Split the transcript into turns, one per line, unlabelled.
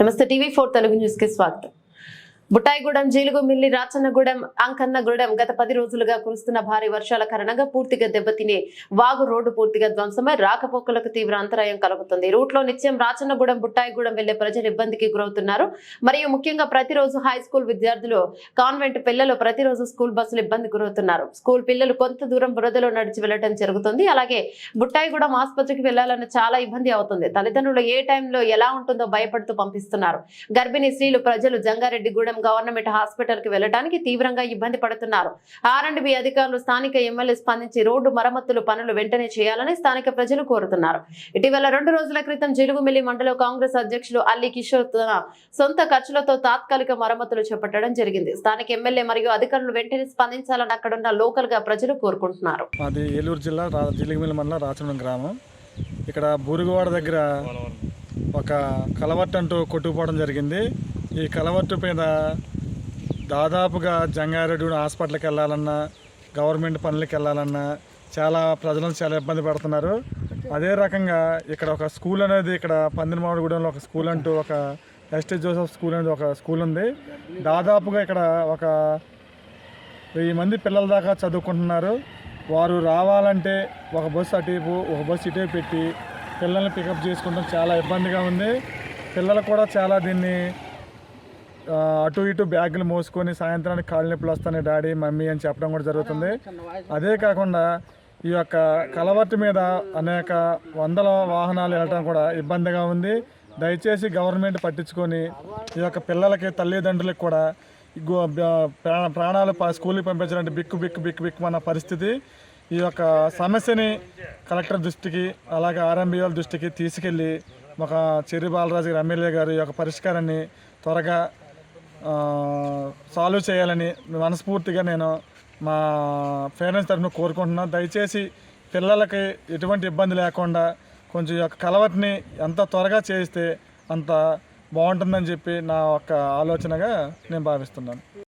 నమస్తే TV four Telugu news కి స్వాగతం బుట్టాయిగూడెం జీలుగుమిల్లి రాచన్నగూడెం అంకన్నగూడెం గత పది రోజులుగా కురుస్తున్న భారీ వర్షాల కారణంగా పూర్తిగా దెబ్బతిని వాగు రోడ్డు పూర్తిగా ధ్వంసమై రాకపోకలకు తీవ్ర అంతరాయం కలుగుతుంది. రూట్లో నిత్యం రాచన్నగూడెం బుట్టాయిగూడెం వెళ్ళే ప్రజలు ఇబ్బందికి గురవుతున్నారు. మరియు ముఖ్యంగా ప్రతిరోజు హై స్కూల్ విద్యార్థులు కాన్వెంట్ పిల్లలు ప్రతిరోజు స్కూల్ బస్సులు ఇబ్బంది గురవుతున్నారు. స్కూల్ పిల్లలు కొంత దూరం బురదలో నడిచి వెళ్ళడం జరుగుతుంది. అలాగే బుట్టాయిగూడెం ఆసుపత్రికి వెళ్ళాలని చాలా ఇబ్బంది అవుతుంది. తల్లిదండ్రులు ఏ టైంలో ఎలా ఉంటుందో భయపడుతూ పంపిస్తున్నారు. గర్భిణీ స్త్రీలు ప్రజలు జంగారెడ్డిగూడెం గవర్నమెంట్ హాస్పిటల్కి వెళ్ళడానికి తీవ్రంగా ఇబ్బంది పడుతున్నారు. ఆర్ అండ్ బి అధికారులు స్థానిక ఎమ్మెల్యే స్పందించి రోడ్డు మరమ్మతులు పనులు వెంటనే చేయాలని స్థానిక ప్రజలు కోరుతున్నారు. ఇటీవల రెండు రోజుల క్రితం జిలుగుమిల్లి మండలం కాంగ్రెస్ అధ్యక్షులు అల్లి కిషోర్ తన సొంత ఖర్చులతో తాత్కాలిక మరమ్మతులు చేపట్టడం జరిగింది. స్థానిక ఎమ్మెల్యే మరియు అధికారులు వెంటనే స్పందించాలని అక్కడున్న లోకల్గా ప్రజలు కోరుకుంటున్నారు.
మాది ఏలూరు జిల్లా మండలం గ్రామం. ఇక్కడ బూరుగువాడ దగ్గర ఒక కలవట్ అంటూ కొట్టుకుపోవడం జరిగింది. ఈ కలవట్టు మీద దాదాపుగా జంగారెడ్డి హాస్పిటల్కి వెళ్ళాలన్నా గవర్నమెంట్ పనులకి వెళ్ళాలన్నా చాలా ప్రజలను చాలా ఇబ్బంది పడుతున్నారు. అదే రకంగా ఇక్కడ ఒక స్కూల్ అనేది ఇక్కడ పందినమావిడిగూడెంలో ఒక స్కూల్ అంటూ ఒక ఎస్టీ జోసఫ్ స్కూల్ అనేది ఒక స్కూల్ ఉంది. దాదాపుగా ఇక్కడ ఒక వెయ్యి మంది పిల్లల దాకా చదువుకుంటున్నారు. వారు రావాలంటే ఒక బస్సు అటువైపు ఒక బస్సు ఇటువైపు పెట్టి పిల్లల్ని పికప్ చేసుకుంటాం. చాలా ఇబ్బందిగా ఉంది. పిల్లలు కూడా చాలా దీన్ని అటు ఇటు బ్యాగులు మోసుకొని సాయంత్రానికి కాళ్ళు నొప్పులు వస్తాయి డాడీ మమ్మీ అని చెప్పడం కూడా జరుగుతుంది. అదే కాకుండా ఈ యొక్క కలవట్టు మీద అనేక వందల వాహనాలు వెళ్ళటం కూడా ఇబ్బందిగా ఉంది. దయచేసి గవర్నమెంట్ పట్టించుకొని ఈ యొక్క పిల్లలకి తల్లిదండ్రులకు కూడా ప్రా- ప్రాణాలు స్కూల్కి పంపించాలంటే బిక్కు బిక్కు బిక్కు బిక్కు మన పరిస్థితి ఈ యొక్క సమస్యని కలెక్టర్ దృష్టికి అలాగే ఆర్ఎంబీఎల్ దృష్టికి తీసుకెళ్ళి ఒక చెర్రి బాలరాజు గారు ఎమ్మెల్యే గారు ఈ యొక్క పరిష్కారాన్ని త్వరగా సాల్వ్ చేయాలని మనస్ఫూర్తిగా నేను మా పేరెంట్స్ తరఫున కోరుకుంటున్నాను దయచేసి పిల్లలకి ఎటువంటి ఇబ్బంది లేకుండా కొంచెం యొక్క కలవటిని ఎంత త్వరగా చేస్తే అంత బాగుంటుందని చెప్పి నా యొక్క ఆలోచనగా నేను భావిస్తున్నాను.